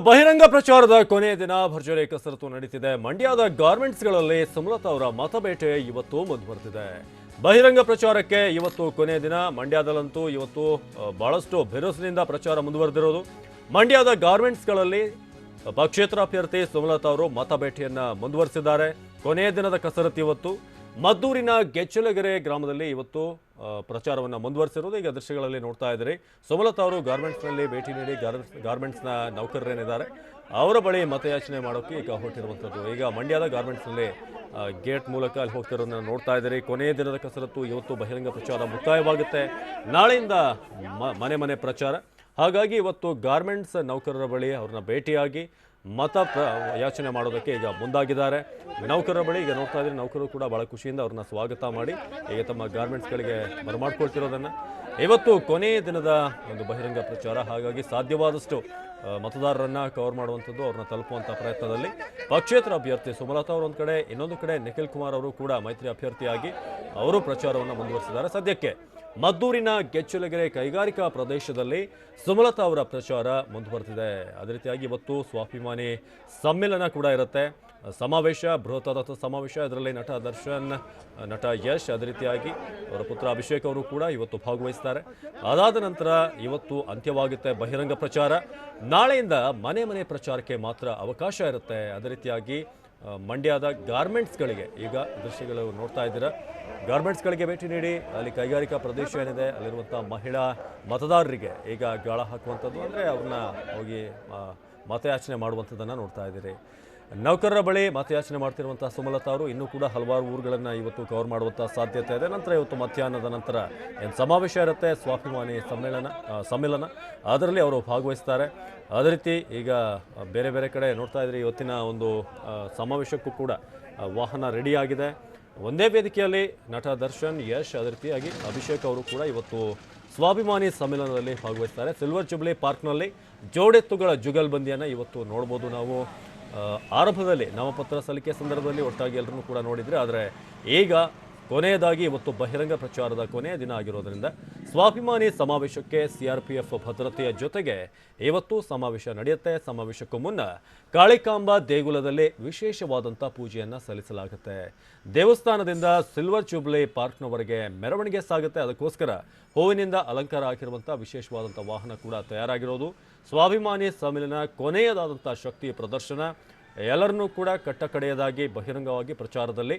ಬಹಿರಂಗ ಪ್ರಚಾರದ ಕೊನೆಯ ದಿನ ಭರ್ಜರಿ ಕಸರತ್ತು ನಡೀತಿದೆ. ಮಂಡ್ಯದ ಗಾರ್ಮೆಂಟ್ಸ್ಗಳಲ್ಲಿ ಸುಮಲತಾ ಅವರ ಮತಬೇಟೆ ಇವತ್ತು ಮುಂದುವರೆದಿದೆ ಬಹಿರಂಗ ಪ್ರಚಾರಕ್ಕೆ ಇವತ್ತು ಕೊನೆಯ ದಿನ. ಮಂಡ್ಯದಲ್ಲಂತೂ ಇವತ್ತು ಬಹಳಷ್ಟು ಬಿರುಸಿನಿಂದ ಪ್ರಚಾರ ಮುಂದುವರೆದಿರೋದು. ಮಂಡ್ಯದ ಗಾರ್ಮೆಂಟ್ಸ್ಗಳಲ್ಲಿ ಪಕ್ಷೇತರ ಅಭ್ಯರ್ಥಿ ಸುಮಲತಾ ಅವರು ಮತಬೇಟೆಯನ್ನ ಮುಂದುವರೆಸಿದ್ದಾರೆ. ಕೊನೆಯ ದಿನದ ಕಸರತ್ತು ಇವತ್ತು. ಮದ್ದೂರಿನ ಗೆಚ್ಚಲಗೆರೆ ಗ್ರಾಮದಲ್ಲಿ ಇವತ್ತು ಪ್ರಚಾರವನ್ನು ಮುಂದುವರಿಸಿರೋದು ಈಗ ದೃಶ್ಯಗಳಲ್ಲಿ ನೋಡ್ತಾ ಇದ್ದೀರಿ. ಸುಮಲತಾ ಅವರು ಗಾರ್ಮೆಂಟ್ಸ್ನಲ್ಲಿ ಭೇಟಿ ನೀಡಿ ಗಾರ್- ಗಾರ್ಮೆಂಟ್ಸ್ನ ನೌಕರರೇನಿದ್ದಾರೆ, ಅವರ ಬಳಿ ಮತಯಾಚನೆ ಮಾಡೋಕೆ ಈಗ ಹೊರಟಿರುವಂಥದ್ದು. ಈಗ ಮಂಡ್ಯದ ಗಾರ್ಮೆಂಟ್ಸ್ನಲ್ಲಿ ಗೇಟ್ ಮೂಲಕ ಅಲ್ಲಿ ಹೋಗ್ತಿರೋದನ್ನ ನೋಡ್ತಾ ಇದ್ದೀರಿ. ಕೊನೆಯ ದಿನದ ಕಸರತ್ತು ಇವತ್ತು ಬಹಿರಂಗ ಪ್ರಚಾರ ಮುಕ್ತಾಯವಾಗುತ್ತೆ. ನಾಳೆಯಿಂದ ಮನೆ ಮನೆ ಪ್ರಚಾರ. ಹಾಗಾಗಿ ಇವತ್ತು ಗಾರ್ಮೆಂಟ್ಸ್ ನೌಕರರ ಬಳಿ ಅವ್ರನ್ನ ಭೇಟಿಯಾಗಿ ಮತ ಯಾಚನೆ ಮಾಡೋದಕ್ಕೆ ಈಗ ಮುಂದಾಗಿದ್ದಾರೆ. ನೌಕರರ ಬಳಿ ಈಗ ನೋಡ್ತಾ ಇದ್ರೆ ನೌಕರರು ಕೂಡ ಬಹಳ ಖುಷಿಯಿಂದ ಅವ್ರನ್ನ ಸ್ವಾಗತ ಮಾಡಿ ಈಗ ತಮ್ಮ ಗಾರ್ಮೆಂಟ್ಸ್ಗಳಿಗೆ ಬರಮಾಡ್ಕೊಳ್ತಿರೋದನ್ನ. ಇವತ್ತು ಕೊನೆಯ ದಿನದ ಒಂದು ಬಹಿರಂಗ ಪ್ರಚಾರ, ಹಾಗಾಗಿ ಸಾಧ್ಯವಾದಷ್ಟು ಮತದಾರರನ್ನ ಕವರ್ ಮಾಡುವಂಥದ್ದು ಅವ್ರನ್ನ ತಲುಪುವಂಥ ಪ್ರಯತ್ನದಲ್ಲಿ ಪಕ್ಷೇತರ ಅಭ್ಯರ್ಥಿ ಸುಮಲತಾ ಅವರು ಒಂದು ಕಡೆ, ಇನ್ನೊಂದು ಕಡೆ ನಿಖಿಲ್ ಕುಮಾರ್ ಅವರು ಕೂಡ ಮೈತ್ರಿ ಅಭ್ಯರ್ಥಿಯಾಗಿ ಅವರು ಪ್ರಚಾರವನ್ನು ಮುಂದುವರಿಸಿದ್ದಾರೆ. ಸದ್ಯಕ್ಕೆ ಮದ್ದೂರಿನ ಗೆಚ್ಚಲಗೆರೆ ಕೈಗಾರಿಕಾ ಪ್ರದೇಶದಲ್ಲಿ ಸುಮಲತಾ ಅವರ ಪ್ರಚಾರ ಮುಂದುವರೆದಿದೆ. ಅದೇ ರೀತಿಯಾಗಿ ಇವತ್ತು ಸ್ವಾಭಿಮಾನಿ ಸಮ್ಮೇಳನ ಕೂಡ ಇರುತ್ತೆ. ಸಮಾವೇಶ ಬೃಹತ್ತಾದಂಥ ಸಮಾವೇಶ, ಇದರಲ್ಲಿ ನಟ ದರ್ಶನ್, ನಟ ಯಶ್, ಅದೇ ರೀತಿಯಾಗಿ ಅವರ ಪುತ್ರ ಅಭಿಷೇಕ್ ಅವರು ಕೂಡ ಇವತ್ತು ಭಾಗವಹಿಸ್ತಾರೆ. ಅದಾದ ನಂತರ ಇವತ್ತು ಅಂತ್ಯವಾಗುತ್ತೆ ಬಹಿರಂಗ ಪ್ರಚಾರ. ನಾಳೆಯಿಂದ ಮನೆ ಮನೆ ಪ್ರಚಾರಕ್ಕೆ ಮಾತ್ರ ಅವಕಾಶ ಇರುತ್ತೆ. ಅದೇ ರೀತಿಯಾಗಿ ಮಂಡ್ಯದ ಗಾರ್ಮೆಂಟ್ಸ್ಗಳಿಗೆ ಈಗ ದೃಶ್ಯಗಳು ನೋಡ್ತಾ ಇದ್ದೀರಾ. ಗಾರ್ಮೆಂಟ್ಸ್ಗಳಿಗೆ ಭೇಟಿ ನೀಡಿ, ಅಲ್ಲಿ ಕೈಗಾರಿಕಾ ಪ್ರದೇಶ ಏನಿದೆ ಅಲ್ಲಿರುವಂಥ ಮಹಿಳಾ ಮತದಾರರಿಗೆ ಈಗ ಗಾಳ ಹಾಕುವಂಥದ್ದು ಅಂದರೆ ಅವ್ರನ್ನ ಹೋಗಿ ಮತಯಾಚನೆ ಮಾಡುವಂಥದ್ದನ್ನು ನೋಡ್ತಾ ಇದ್ದೀರಿ. ನೌಕರರ ಬಳಿ ಮತಯಾಚನೆ ಮಾಡ್ತಿರುವಂಥ ಸುಮಲತಾ ಅವರು ಇನ್ನೂ ಕೂಡ ಹಲವಾರು ಊರುಗಳನ್ನು ಇವತ್ತು ಕವರ್ ಮಾಡುವಂಥ ಸಾಧ್ಯತೆ ಇದೆ. ನಂತರ ಇವತ್ತು ಮಧ್ಯಾಹ್ನದ ನಂತರ ಏನು ಸಮಾವೇಶ ಇರುತ್ತೆ? ಸ್ವಾಭಿಮಾನಿ ಸಮ್ಮೇಳನ ಸಮ್ಮೇಳನ ಅದರಲ್ಲಿ ಅವರು ಭಾಗವಹಿಸ್ತಾರೆ. ಅದೇ ರೀತಿ ಈಗ ಬೇರೆ ಬೇರೆ ಕಡೆ ನೋಡ್ತಾ ಇದ್ರಿ ಇವತ್ತಿನ ಒಂದು ಸಮಾವೇಶಕ್ಕೂ ಕೂಡ ವಾಹನ ರೆಡಿ ಆಗಿದೆ. ಒಂದೇ ವೇದಿಕೆಯಲ್ಲಿ ನಟ ದರ್ಶನ್, ಯಶ್, ಅದೇ ರೀತಿಯಾಗಿ ಅಭಿಷೇಕ್ ಅವರು ಕೂಡ ಇವತ್ತು ಸ್ವಾಭಿಮಾನಿ ಸಮ್ಮೇಳನದಲ್ಲಿ ಭಾಗವಹಿಸ್ತಾರೆ. ಸಿಲ್ವರ್ ಜುಬ್ಲಿ ಪಾರ್ಕ್ನಲ್ಲಿ ಜೋಡೆತ್ತುಗಳ ಜುಗಲ್ಬಂದಿಯನ್ನು ಇವತ್ತು ನೋಡ್ಬೋದು ನಾವು. ಆರಂಭದಲ್ಲಿ ನಾಮಪತ್ರ ಸಲ್ಲಿಕೆ ಸಂದರ್ಭದಲ್ಲಿ ಒಟ್ಟಾಗಿ ಎಲ್ಲರೂ ಕೂಡ ನೋಡಿದರೆ, ಆದರೆ ಈಗ ಕೊನೆಯದಾಗಿ ಇವತ್ತು ಬಹಿರಂಗ ಪ್ರಚಾರದ ಕೊನೆಯ ದಿನ ಆಗಿರೋದ್ರಿಂದ ಸ್ವಾಭಿಮಾನಿ ಸಮಾವೇಶಕ್ಕೆ ಸಿಆರ್ಪಿಎಫ್ ಭದ್ರತೆಯ ಜೊತೆಗೆ ಇವತ್ತು ಸಮಾವೇಶ ನಡೆಯುತ್ತೆ. ಸಮಾವೇಶಕ್ಕೂ ಮುನ್ನ ಕಾಳಿಕಾಂಬ ದೇಗುಲದಲ್ಲಿ ವಿಶೇಷವಾದಂಥ ಪೂಜೆಯನ್ನು ಸಲ್ಲಿಸಲಾಗುತ್ತೆ. ದೇವಸ್ಥಾನದಿಂದ ಸಿಲ್ವರ್ ಜೂಬ್ಲಿ ಪಾರ್ಕ್ನವರೆಗೆ ಮೆರವಣಿಗೆ ಸಾಗುತ್ತೆ. ಅದಕ್ಕೋಸ್ಕರ ಹೂವಿನಿಂದ ಅಲಂಕಾರ ಆಗಿರುವಂಥ ವಿಶೇಷವಾದಂಥ ವಾಹನ ಕೂಡ ತಯಾರಾಗಿರೋದು. ಸ್ವಾಭಿಮಾನಿ ಸಮ್ಮೇಳನ ಕೊನೆಯದಾದಂಥ ಶಕ್ತಿ ಪ್ರದರ್ಶನ ಎಲ್ಲರನ್ನೂ ಕೂಡ ಕಟ್ಟಕಡೆಯದಾಗಿ ಬಹಿರಂಗವಾಗಿ ಪ್ರಚಾರದಲ್ಲಿ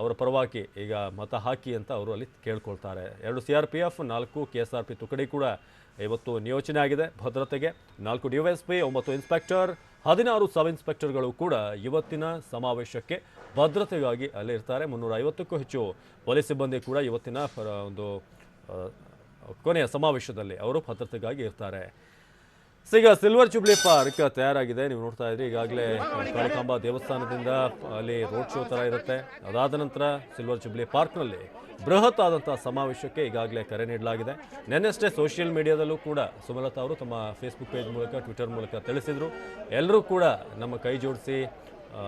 ಅವರ ಪರವಾಗಿ ಈಗ ಮತ ಹಾಕಿ ಅಂತ ಅವರು ಅಲ್ಲಿ ಕೇಳ್ಕೊಳ್ತಾರೆ. ಎರಡು ಸಿ ಆರ್ ಪಿ ಎಫ್, ನಾಲ್ಕು ಕೆ ಎಸ್ ಆರ್ ಪಿ ತುಕಡಿ ಕೂಡ ಇವತ್ತು ನಿಯೋಜನೆ ಆಗಿದೆ ಭದ್ರತೆಗೆ. ನಾಲ್ಕು ಡಿ ಎಸ್ ಪಿ, ಒಂಬತ್ತು ಇನ್ಸ್ಪೆಕ್ಟರ್, ಹದಿನಾರು ಸಬ್ ಇನ್ಸ್ಪೆಕ್ಟರ್ಗಳು ಕೂಡ ಇವತ್ತಿನ ಸಮಾವೇಶಕ್ಕೆ ಭದ್ರತೆಗಾಗಿ ಅಲ್ಲಿ ಇರ್ತಾರೆ. ಮುನ್ನೂರ ಐವತ್ತಕ್ಕೂ ಹೆಚ್ಚು ಪೊಲೀಸ್ ಸಿಬ್ಬಂದಿ ಕೂಡ ಇವತ್ತಿನ ಒಂದು ಕೊನೆಯ ಸಮಾವೇಶದಲ್ಲಿ ಅವರು ಭದ್ರತೆಗಾಗಿ ಇರ್ತಾರೆ. ಸೊ ಈಗ ಸಿಲ್ವರ್ ಜುಬ್ಲಿ ಪಾರ್ಕ್ ತಯಾರಾಗಿದೆ. ನೀವು ನೋಡ್ತಾ ಇದ್ರಿ, ಈಗಾಗಲೇ ಕಾಳಿಕಾಂಬ ದೇವಸ್ಥಾನದಿಂದ ಅಲ್ಲಿ ರೋಡ್ ಶೋ ಥರ ಇರುತ್ತೆ. ಅದಾದ ನಂತರ ಸಿಲ್ವರ್ ಜುಬ್ಲಿ ಪಾರ್ಕ್ನಲ್ಲಿ ಬೃಹತ್ ಆದಂಥ ಸಮಾವೇಶಕ್ಕೆ ಈಗಾಗಲೇ ಕರೆ ನೀಡಲಾಗಿದೆ. ನೆನ್ನೆಷ್ಟೇ ಸೋಷಿಯಲ್ ಮೀಡಿಯಾದಲ್ಲೂ ಕೂಡ ಸುಮಲತಾ ಅವರು ತಮ್ಮ ಫೇಸ್ಬುಕ್ ಪೇಜ್ ಮೂಲಕ ಟ್ವಿಟರ್ ಮೂಲಕ ತಿಳಿಸಿದರು. ಎಲ್ಲರೂ ಕೂಡ ನಮ್ಮ ಕೈ ಜೋಡಿಸಿ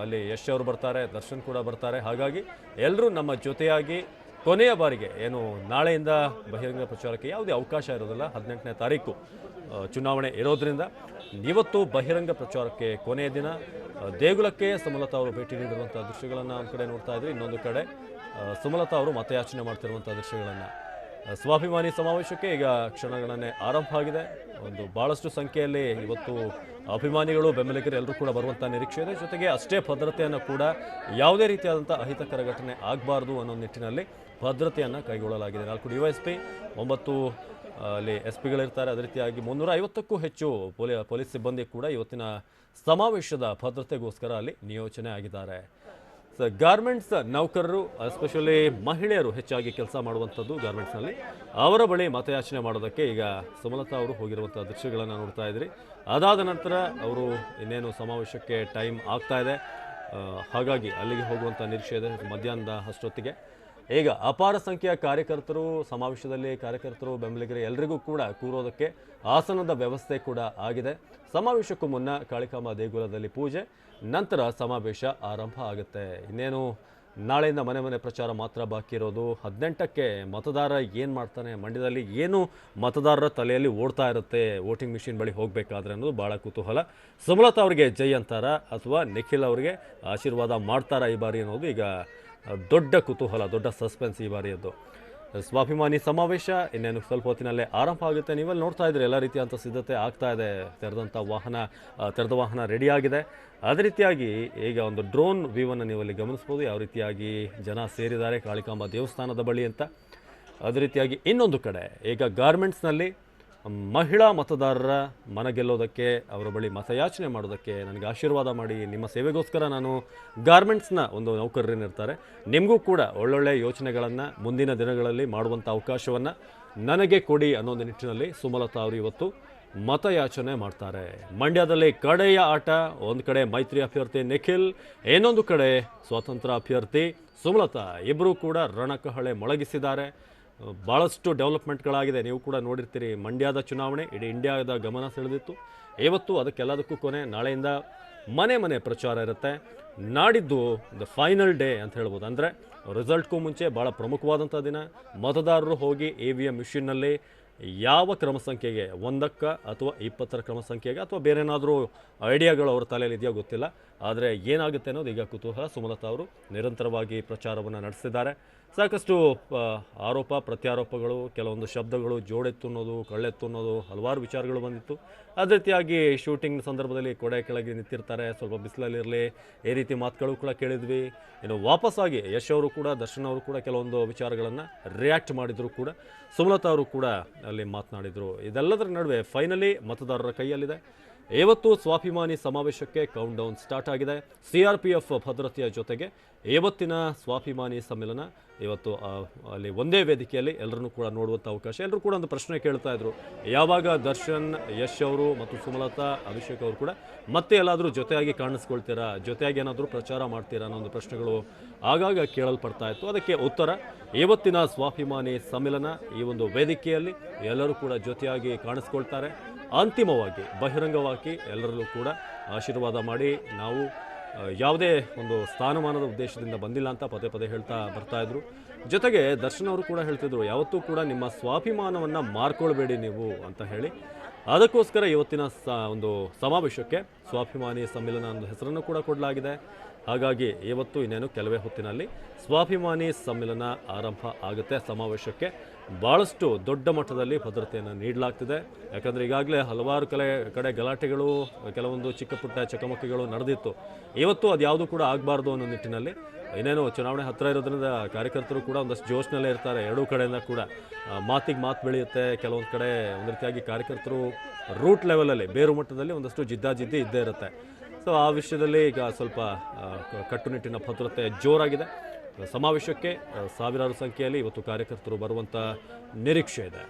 ಅಲ್ಲಿ ಯಶ್ ಅವರು ಬರ್ತಾರೆ, ದರ್ಶನ್ ಕೂಡ ಬರ್ತಾರೆ. ಹಾಗಾಗಿ ಎಲ್ಲರೂ ನಮ್ಮ ಜೊತೆಯಾಗಿ ಕೊನೆಯ ಬಾರಿಗೆ ಏನು ನಾಳೆಯಿಂದ ಬಹಿರಂಗ ಪ್ರಚಾರಕ್ಕೆ ಯಾವುದೇ ಅವಕಾಶ ಇರೋದಿಲ್ಲ. ಹದಿನೆಂಟನೇ ತಾರೀಕು. ಚುನಾವಣೆ ಇರೋದ್ರಿಂದ ಇವತ್ತು ಬಹಿರಂಗ ಪ್ರಚಾರಕ್ಕೆ ಕೊನೆಯ ದಿನ. ದೇಗುಲಕ್ಕೆ ಸುಮಲತಾ ಅವರು ಭೇಟಿ ನೀಡಿರುವಂಥ ದೃಶ್ಯಗಳನ್ನು ಒಂದು ಕಡೆ ನೋಡ್ತಾ ಇದ್ವಿ, ಇನ್ನೊಂದು ಕಡೆ ಸುಮಲತಾ ಅವರು ಮತಯಾಚನೆ ಮಾಡ್ತಿರುವಂಥ ದೃಶ್ಯಗಳನ್ನು. ಸ್ವಾಭಿಮಾನಿ ಸಮಾವೇಶಕ್ಕೆ ಈಗ ಕ್ಷಣಗಳನ್ನೇ ಆರಂಭ ಆಗಿದೆ. ಒಂದು ಭಾಳಷ್ಟು ಸಂಖ್ಯೆಯಲ್ಲಿ ಇವತ್ತು ಅಭಿಮಾನಿಗಳು, ಬೆಂಬಲಿಗರು ಎಲ್ಲರೂ ಕೂಡ ಬರುವಂಥ ನಿರೀಕ್ಷೆ ಇದೆ. ಜೊತೆಗೆ ಅಷ್ಟೇ ಭದ್ರತೆಯನ್ನು ಕೂಡ ಯಾವುದೇ ರೀತಿಯಾದಂಥ ಅಹಿತಕರ ಘಟನೆ ಆಗಬಾರ್ದು ಅನ್ನೋ ನಿಟ್ಟಿನಲ್ಲಿ ಭದ್ರತೆಯನ್ನು ಕೈಗೊಳ್ಳಲಾಗಿದೆ. ನಾಲ್ಕು ಡಿ ಎಸ್ ಪಿ, ಒಂಬತ್ತು ಅಲ್ಲಿ ಎಸ್ ಪಿಗಳಿರ್ತಾರೆ ಅದೇ ರೀತಿಯಾಗಿ ಮುನ್ನೂರ ಐವತ್ತಕ್ಕೂ ಹೆಚ್ಚು ಪೊಲೀ, ಪೊಲೀಸ್ ಸಿಬ್ಬಂದಿ ಕೂಡ ಇವತ್ತಿನ ಸಮಾವೇಶದ ಭದ್ರತೆಗೋಸ್ಕರ ಅಲ್ಲಿ ನಿಯೋಜನೆ ಆಗಿದ್ದಾರೆ. ಸೊ ಗಾರ್ಮೆಂಟ್ಸ್ ನೌಕರರು ಎಸ್ಪೆಷಲಿ ಮಹಿಳೆಯರು ಹೆಚ್ಚಾಗಿ ಕೆಲಸ ಮಾಡುವಂಥದ್ದು ಗಾರ್ಮೆಂಟ್ಸ್ನಲ್ಲಿ ಅವರ ಬಳಿ ಮತಯಾಚನೆ ಮಾಡೋದಕ್ಕೆ ಈಗ ಸುಮಲತಾ ಅವರು ಹೋಗಿರುವಂಥ ದೃಶ್ಯಗಳನ್ನು ನೋಡ್ತಾ ಇದ್ರಿ. ಅದಾದ ನಂತರ ಅವರು ಇನ್ನೇನು ಸಮಾವೇಶಕ್ಕೆ ಟೈಮ್ ಆಗ್ತಾ ಇದೆ. ಹಾಗಾಗಿ ಅಲ್ಲಿಗೆ ಹೋಗುವಂಥ ನಿರೀಕ್ಷೆ ಇದೆ ಮಧ್ಯಾಹ್ನದ ಅಷ್ಟೊತ್ತಿಗೆ. ಈಗ ಅಪಾರ ಸಂಖ್ಯೆಯ ಕಾರ್ಯಕರ್ತರು, ಸಮಾವೇಶದಲ್ಲಿ ಕಾರ್ಯಕರ್ತರು, ಬೆಂಬಲಿಗರು ಎಲ್ರಿಗೂ ಕೂಡ ಕೂರೋದಕ್ಕೆ ಆಸನದ ವ್ಯವಸ್ಥೆ ಕೂಡ ಆಗಿದೆ. ಸಮಾವೇಶಕ್ಕೂ ಮುನ್ನ ಕಾಳಿಕಾಂಬ ದೇಗುಲದಲ್ಲಿ ಪೂಜೆ, ನಂತರ ಸಮಾವೇಶ ಆರಂಭ ಆಗುತ್ತೆ. ಇನ್ನೇನು, ನಾಳೆಯಿಂದ ಮನೆ ಮನೆ ಪ್ರಚಾರ ಮಾತ್ರ ಬಾಕಿ ಇರೋದು. ಹದಿನೆಂಟಕ್ಕೆ ಮತದಾರ ಏನು ಮಾಡ್ತಾನೆ, ಮಂಡ್ಯದಲ್ಲಿ ಏನು ಮತದಾರರ ತಲೆಯಲ್ಲಿ ಓಡ್ತಾ ಇರುತ್ತೆ, ವೋಟಿಂಗ್ ಮಿಷಿನ್ ಬಳಿ ಹೋಗಬೇಕಾದ್ರೆ ಅನ್ನೋದು ಭಾಳ ಕುತೂಹಲ. ಸುಮಲತಾ ಅವರಿಗೆ ಜೈ ಅಂತಾರ, ಅಥವಾ ನಿಖಿಲ್ ಅವರಿಗೆ ಆಶೀರ್ವಾದ ಮಾಡ್ತಾರಾ ಈ ಬಾರಿ ಅನ್ನೋದು ಈಗ ದೊಡ್ಡ ಕುತೂಹಲ, ದೊಡ್ಡ ಸಸ್ಪೆನ್ಸ್ ಈ ಬಾರಿಯದ್ದು. ಸ್ವಾಭಿಮಾನಿ ಸಮಾವೇಶ, ಇನ್ನೇನು ಸ್ವಲ್ಪ ಹೊತ್ತಿನಲ್ಲೇ ಆರಂಭ ಆಗುತ್ತೆ. ನೀವಲ್ಲಿ ನೋಡ್ತಾ ಇದ್ರೆ ಎಲ್ಲ ರೀತಿಯಂಥ ಸಿದ್ಧತೆ ಆಗ್ತಾ ಇದೆ. ತೆರೆದಂಥ ವಾಹನ ತೆರೆದ ವಾಹನ ರೆಡಿಯಾಗಿದೆ ಅದೇ ರೀತಿಯಾಗಿ ಈಗ ಒಂದು ಡ್ರೋನ್ ವ್ಯೂವನ್ನು ನೀವಲ್ಲಿ ಗಮನಿಸ್ಬೋದು. ಯಾವ ರೀತಿಯಾಗಿ ಜನ ಸೇರಿದ್ದಾರೆ, ಕಾಳಿಕಾಂಬ ದೇವಸ್ಥಾನದ ಬಳಿ ಅಂತ. ಅದೇ ರೀತಿಯಾಗಿ ಇನ್ನೊಂದು ಕಡೆ, ಈಗ ಗಾರ್ಮೆಂಟ್ಸ್ನಲ್ಲಿ ಮಹಿಳಾ ಮತದಾರರ ಮನ ಗೆಲ್ಲೋದಕ್ಕೆ, ಅವರ ಬಳಿ ಮತಯಾಚನೆ ಮಾಡೋದಕ್ಕೆ ನನಗೆ ಆಶೀರ್ವಾದ ಮಾಡಿ, ನಿಮ್ಮ ಸೇವೆಗೋಸ್ಕರ ನಾನು ಗಾರ್ಮೆಂಟ್ಸ್ನ ಒಂದು ನೌಕರರೇನಿರ್ತಾರೆ. ನಿಮಗೂ ಕೂಡ ಒಳ್ಳೊಳ್ಳೆ ಯೋಚನೆಗಳನ್ನು ಮುಂದಿನ ದಿನಗಳಲ್ಲಿ ಮಾಡುವಂಥ ಅವಕಾಶವನ್ನು ನನಗೆ ಕೊಡಿ ಅನ್ನೋ ಒಂದು ನಿಟ್ಟಿನಲ್ಲಿ ಸುಮಲತಾ ಅವರು ಇವತ್ತು ಮತಯಾಚನೆ ಮಾಡ್ತಾರೆ. ಮಂಡ್ಯದಲ್ಲಿ ಕಡೆಯ ಆಟ, ಒಂದು ಕಡೆ ಮೈತ್ರಿ ಅಭ್ಯರ್ಥಿ ನಿಖಿಲ್, ಇನ್ನೊಂದು ಕಡೆ ಸ್ವತಂತ್ರ ಅಭ್ಯರ್ಥಿ ಸುಮಲತಾ. ಇಬ್ಬರೂ ಕೂಡ ರಣಕಹಳೆ ಮೊಳಗಿಸಿದ್ದಾರೆ. ಭಾಳಷ್ಟು ಡೆವಲಪ್ಮೆಂಟ್ಗಳಾಗಿದೆ. ನೀವು ಕೂಡ ನೋಡಿರ್ತೀರಿ, ಮಂಡ್ಯದ ಚುನಾವಣೆ, ಇಡೀ ಇಂಡಿಯಾದ ಗಮನ ಸೆಳೆದಿತ್ತು. ಇವತ್ತು ಅದಕ್ಕೆಲ್ಲದಕ್ಕೂ ಕೊನೆ, ನಾಳೆಯಿಂದ ಮನೆ ಮನೆ ಪ್ರಚಾರ ಇರುತ್ತೆ. ನಾಡಿದ್ದು ದ ಫೈನಲ್ ಡೇ ಅಂತ ಹೇಳ್ಬೋದು. ಅಂದರೆ ರಿಸಲ್ಟ್ಗೂ ಮುಂಚೆ ಭಾಳ ಪ್ರಮುಖವಾದಂಥ ದಿನ. ಮತದಾರರು ಹೋಗಿ ಎ ವಿ ಎಂ ಮಿಷಿನ್ನಲ್ಲಿ ಯಾವ ಕ್ರಮ ಸಂಖ್ಯೆಗೆ, ಒಂದಕ್ಕ ಅಥವಾ ಇಪ್ಪತ್ತರ ಕ್ರಮ ಸಂಖ್ಯೆಗೆ ಅಥವಾ ಬೇರೆ ಏನಾದರೂ ಐಡಿಯಾಗಳು ಅವ್ರ ತಲೆಯಲ್ಲಿ ಇದೆಯೋ ಗೊತ್ತಿಲ್ಲ. ಆದರೆ ಏನಾಗುತ್ತೆ ಅನ್ನೋದು ಈಗ ಕುತೂಹಲ. ಸುಮಲತಾ ಅವರು ನಿರಂತರವಾಗಿ ಪ್ರಚಾರವನ್ನು ನಡೆಸಿದ್ದಾರೆ ಸಾಕಷ್ಟು ಆರೋಪ, ಪ್ರತ್ಯಾರೋಪಗಳು, ಕೆಲವೊಂದು ಶಬ್ದಗಳು ಜೋಡೆತ್ತು ಅನ್ನೋದು ಕಳ್ಳೆತ್ತು ಅನ್ನೋದು ಹಲವಾರು ವಿಚಾರಗಳು ಬಂದಿತ್ತು. ಅದೇ ರೀತಿಯಾಗಿ ಶೂಟಿಂಗ್ ಸಂದರ್ಭದಲ್ಲಿ ಕೊಡೆ ಕೆಳಗೆ ನಿಂತಿರ್ತಾರೆ. ಸ್ವಲ್ಪ ಬಿಸಿಲಲ್ಲಿರಲಿ, ಈ ರೀತಿ ಮಾತುಗಳು ಕೂಡ ಕೇಳಿದ್ವಿ. ಇನ್ನು ವಾಪಸ್ಸಾಗಿ ಯಶ್ ಅವರು ಕೂಡ, ದರ್ಶನ್ ಅವರು ಕೂಡ ಕೆಲವೊಂದು ವಿಚಾರಗಳನ್ನು ರಿಯಾಕ್ಟ್ ಮಾಡಿದ್ರು ಕೂಡ. ಸುಮಲತಾ ಅವರು ಕೂಡ ಅಲ್ಲಿ ಮಾತನಾಡಿದರು. ಇದೆಲ್ಲದರ ನಡುವೆ ಫೈನಲಿ ಮತದಾರರ ಕೈಯಲ್ಲಿದೆ. ಇವತ್ತು ಸ್ವಾಭಿಮಾನಿ ಸಮಾವೇಶಕ್ಕೆ ಕೌಂಟ್ ಡೌನ್ ಸ್ಟಾರ್ಟ್ ಆಗಿದೆ. ಸಿ ಆರ್ ಪಿ ಎಫ್ ಭದ್ರತೆಯ ಜೊತೆಗೆ ಇವತ್ತಿನ ಸ್ವಾಭಿಮಾನಿ ಸಮ್ಮೇಳನ, ಇವತ್ತು ಅಲ್ಲಿ ಒಂದೇ ವೇದಿಕೆಯಲ್ಲಿ ಎಲ್ಲರನ್ನೂ ಕೂಡ ನೋಡುವಂಥ ಅವಕಾಶ. ಎಲ್ಲರೂ ಕೂಡ ಒಂದು ಪ್ರಶ್ನೆ ಕೇಳ್ತಾ ಇದ್ರು. ಯಾವಾಗ ದರ್ಶನ್, ಯಶ್ ಅವರು ಮತ್ತು ಸುಮಲತಾ, ಅಭಿಷೇಕ್ ಅವರು ಕೂಡ ಮತ್ತೆ ಎಲ್ಲಾದರೂ ಜೊತೆಯಾಗಿ ಕಾಣಿಸ್ಕೊಳ್ತೀರಾ? ಜೊತೆಯಾಗಿ ಏನಾದರೂ ಪ್ರಚಾರ ಮಾಡ್ತೀರಾ ಅನ್ನೋ ಒಂದು ಪ್ರಶ್ನೆಗಳು ಆಗಾಗ ಕೇಳಲ್ಪಡ್ತಾ ಇತ್ತು. ಅದಕ್ಕೆ ಉತ್ತರ, ಇವತ್ತಿನ ಸ್ವಾಭಿಮಾನಿ ಸಮ್ಮೇಳನ ಈ ಒಂದು ವೇದಿಕೆಯಲ್ಲಿ ಎಲ್ಲರೂ ಕೂಡ ಜೊತೆಯಾಗಿ ಕಾಣಿಸ್ಕೊಳ್ತಾರೆ. ಅಂತಿಮವಾಗಿ ಬಹಿರಂಗವಾಗಿ ಎಲ್ಲರಲ್ಲೂ ಕೂಡ ಆಶೀರ್ವಾದ ಮಾಡಿ ನಾವು ಯಾವುದೇ ಒಂದು ಸ್ಥಾನಮಾನದ ಉದ್ದೇಶದಿಂದ ಬಂದಿಲ್ಲ ಅಂತ ಪದೇ ಪದೇ ಹೇಳ್ತಾ ಬರ್ತಾ ಇದ್ರು. ಜೊತೆಗೆ ದರ್ಶನ್ ಅವರು ಕೂಡ ಹೇಳ್ತಿದ್ರು, ಯಾವತ್ತೂ ಕೂಡ ನಿಮ್ಮ ಸ್ವಾಭಿಮಾನವನ್ನು ಮಾರ್ಕೊಳ್ಬೇಡಿ ನೀವು ಅಂತ ಹೇಳಿ. ಅದಕ್ಕೋಸ್ಕರ ಇವತ್ತಿನ ಸ, ಒಂದು ಸಮಾವೇಶಕ್ಕೆ ಸ್ವಾಭಿಮಾನಿ ಸಮ್ಮೇಳನ ಅನ್ನೋ ಹೆಸರನ್ನು ಕೂಡ ಕೊಡಲಾಗಿದೆ. ಹಾಗಾಗಿ ಇವತ್ತು ಇನ್ನೇನು ಕೆಲವೇ ಹೊತ್ತಿನಲ್ಲಿ ಸ್ವಾಭಿಮಾನಿ ಸಮ್ಮೇಳನ ಆರಂಭ ಆಗುತ್ತೆ. ಸಮಾವೇಶಕ್ಕೆ ಭಾಳಷ್ಟು ದೊಡ್ಡ ಮಟ್ಟದಲ್ಲಿ ಭದ್ರತೆಯನ್ನು ನೀಡಲಾಗ್ತಿದೆ. ಯಾಕಂದರೆ ಈಗಾಗಲೇ ಹಲವಾರು ಕಲೆ ಕಡೆ ಗಲಾಟೆಗಳು, ಕೆಲವೊಂದು ಚಿಕ್ಕ ಪುಟ್ಟ ಚಕಮಕಿಗಳು ನಡೆದಿತ್ತು. ಇವತ್ತು ಅದು ಯಾವುದೂ ಕೂಡ ಆಗಬಾರ್ದು ಅನ್ನೋ ನಿಟ್ಟಿನಲ್ಲಿ ಇನ್ನೇನು ಚುನಾವಣೆ ಹತ್ತಿರ ಇರೋದ್ರಿಂದ ಕಾರ್ಯಕರ್ತರು ಕೂಡ ಒಂದಷ್ಟು ಜೋಶ್ನಲ್ಲೇ ಇರ್ತಾರೆ. ಎರಡೂ ಕಡೆಯಿಂದ ಕೂಡ ಮಾತಿಗೆ ಮಾತು ಬೆಳೆಯುತ್ತೆ. ಕೆಲವೊಂದು ಕಡೆ ಒಂದು ರೀತಿಯಾಗಿ ಕಾರ್ಯಕರ್ತರು ರೂಟ್ ಲೆವೆಲಲ್ಲಿ, ಬೇರು ಮಟ್ಟದಲ್ಲಿ ಒಂದಷ್ಟು ಜಿದ್ದಾಜಿದ್ದಿ ಇದ್ದೇ ಇರುತ್ತೆ. ಸೊ ಆ ವಿಷಯದಲ್ಲಿ ಈಗ ಸ್ವಲ್ಪ ಕಟ್ಟುನಿಟ್ಟಿನ ಭದ್ರತೆ ಜೋರಾಗಿದೆ. ಸಮಾವೇಶಕ್ಕೆ ಸಾವಿರಾರು ಸಂಖ್ಯೆಯಲ್ಲಿ ಇವತ್ತು ಕಾರ್ಯಕರ್ತರು ಬರುವಂಥ ನಿರೀಕ್ಷೆ ಇದೆ.